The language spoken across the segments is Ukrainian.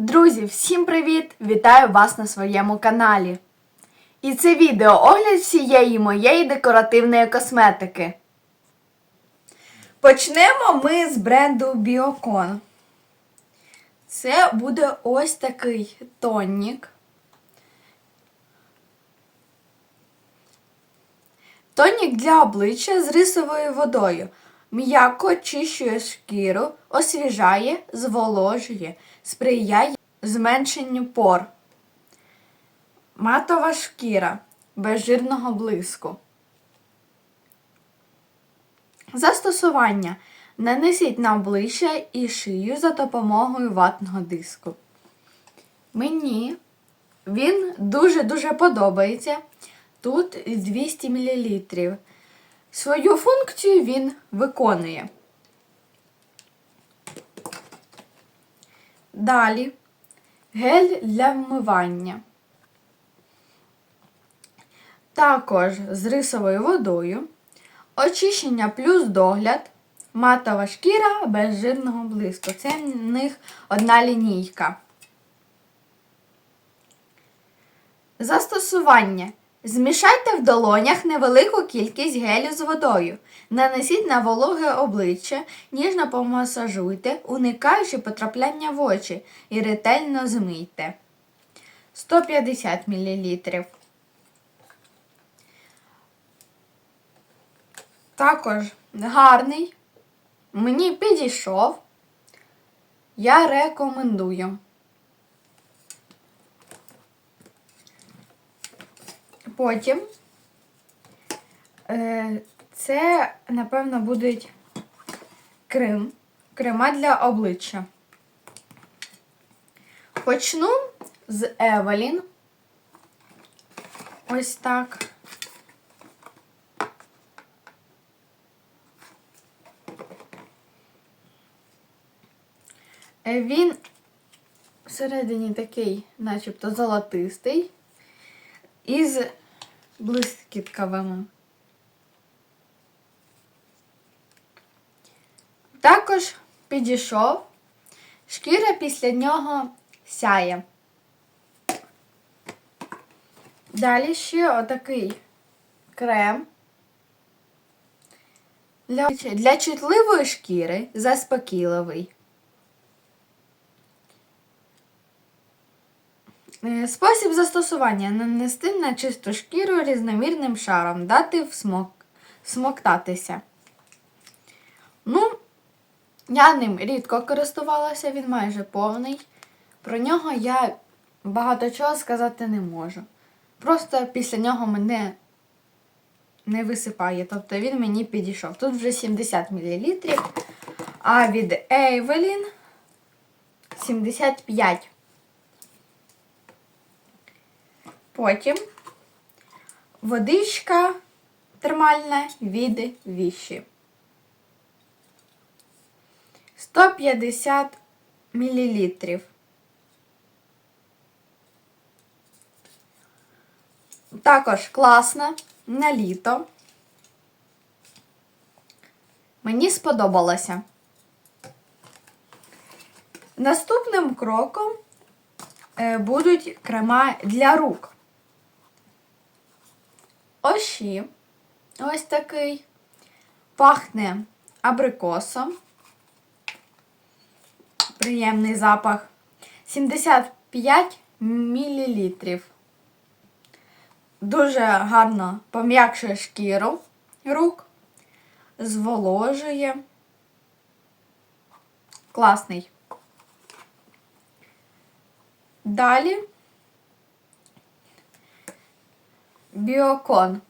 Друзі, всім привіт! Вітаю вас на своєму каналі. І це відео огляд всієї моєї декоративної косметики. Почнемо ми з бренду Biocon. Це буде ось такий тонік. Тонік для обличчя з рисовою водою. М'яко очищує шкіру, освіжає, зволожує, сприяє зменшенню пор. Матова шкіра без жирного блиску. Застосування. Нанесіть на обличчя і шию за допомогою ватного диску. Мені він дуже-дуже подобається. Тут 200 мл. Свою функцію він виконує. Далі гель для вмивання. Також з рисовою водою. Очищення плюс догляд. Матова шкіра без жирного блиску. Це в них одна лінійка. Застосування. Змішайте в долонях невелику кількість гелю з водою. Нанесіть на вологе обличчя, ніжно помасажуйте, уникаючи потрапляння в очі і ретельно змийте. 150 мл. Також гарний. Мені підійшов. Я рекомендую. Потім е, це, напевно, будуть крем. Крема для обличчя. Почну з Евелін. Ось так. Е, Він всередині такий, начебто, золотистий, із блискітковими. Також підійшов, шкіра після нього сяє. Далі ще отакий крем. Для чутливої шкіри заспокійливий. Спосіб застосування нанести на чисту шкіру різномірним шаром, дати всмок, всмоктатися. Ну, я ним рідко користувалася, він майже повний. Про нього я багато чого сказати не можу. Просто після нього мене не висипає. Тобто він мені підійшов. Тут вже 70 мл, а від Evelyn 75 Потім водичка термальна від віші. 150 мл. Також класна на літо. Мені сподобалося. Наступним кроком е, будуть крема для рук. Оші. Ось такий. Пахне абрикосом. Приємний запах. 75 мл. Дуже гарно пом'якшує шкіру рук, зволожує. Класний. Далі Біокон.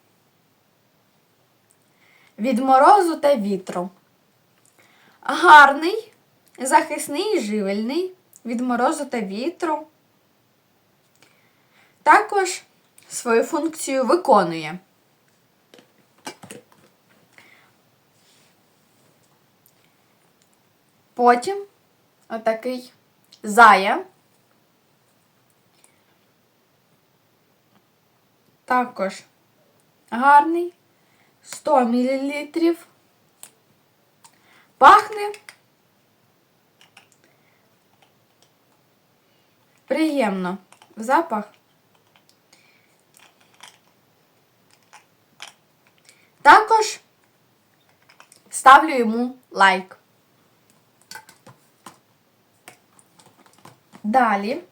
Від морозу та вітру. Гарний, захисний і живельний від морозу та вітру. Також свою функцію виконує. Потім отакий зая. Також гарний 100 мл. Пахне Приємно. Запах. Також ставлю йому лайк. Далі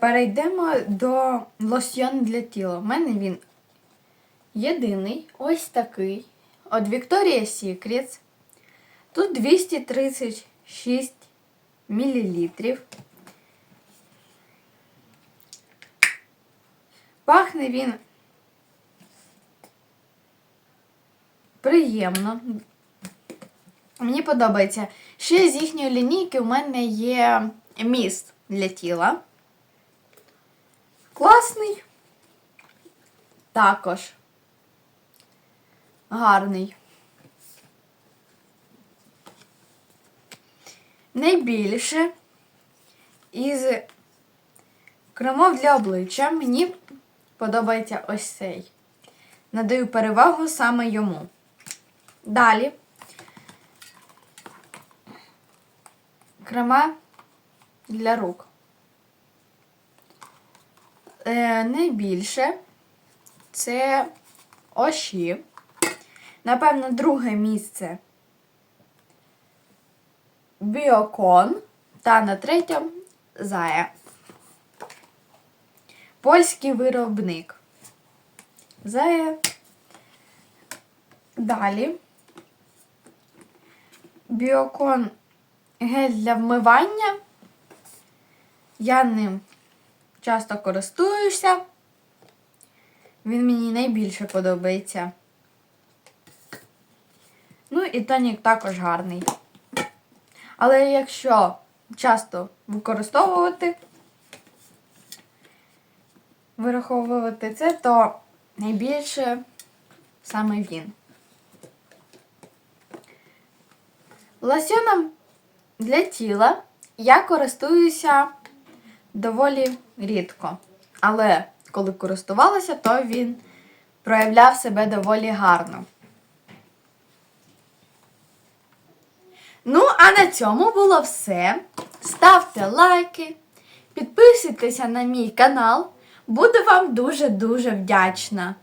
перейдемо до лосьйон для тіла. У мене він єдиний, ось такий. От Victoria's Secret. Тут 236 мл. Пахне він приємно. Мені подобається. Ще з їхньої лінійки у мене є міст для тіла. Класний. Також. Гарний. Найбільше із кремов для обличчя мені подобається ось цей. Надаю перевагу саме йому. Далі. Крема для рук. Е, найбільше це оші. Напевно, друге місце Біокон. Та на третьому Зая. Польський виробник. Зая. Далі. Біокон гель для вмивання. Я ним часто користуюся. Він мені найбільше подобається. Ну і тонік також гарний. Але якщо часто використовувати, вираховувати це, то найбільше саме він. Лосьоном для тіла я користуюся доволі рідко. Але коли користувалася, то він проявляв себе доволі гарно. Ну, а на цьому було все. Ставте лайки, підписуйтеся на мій канал. Буду вам дуже-дуже вдячна.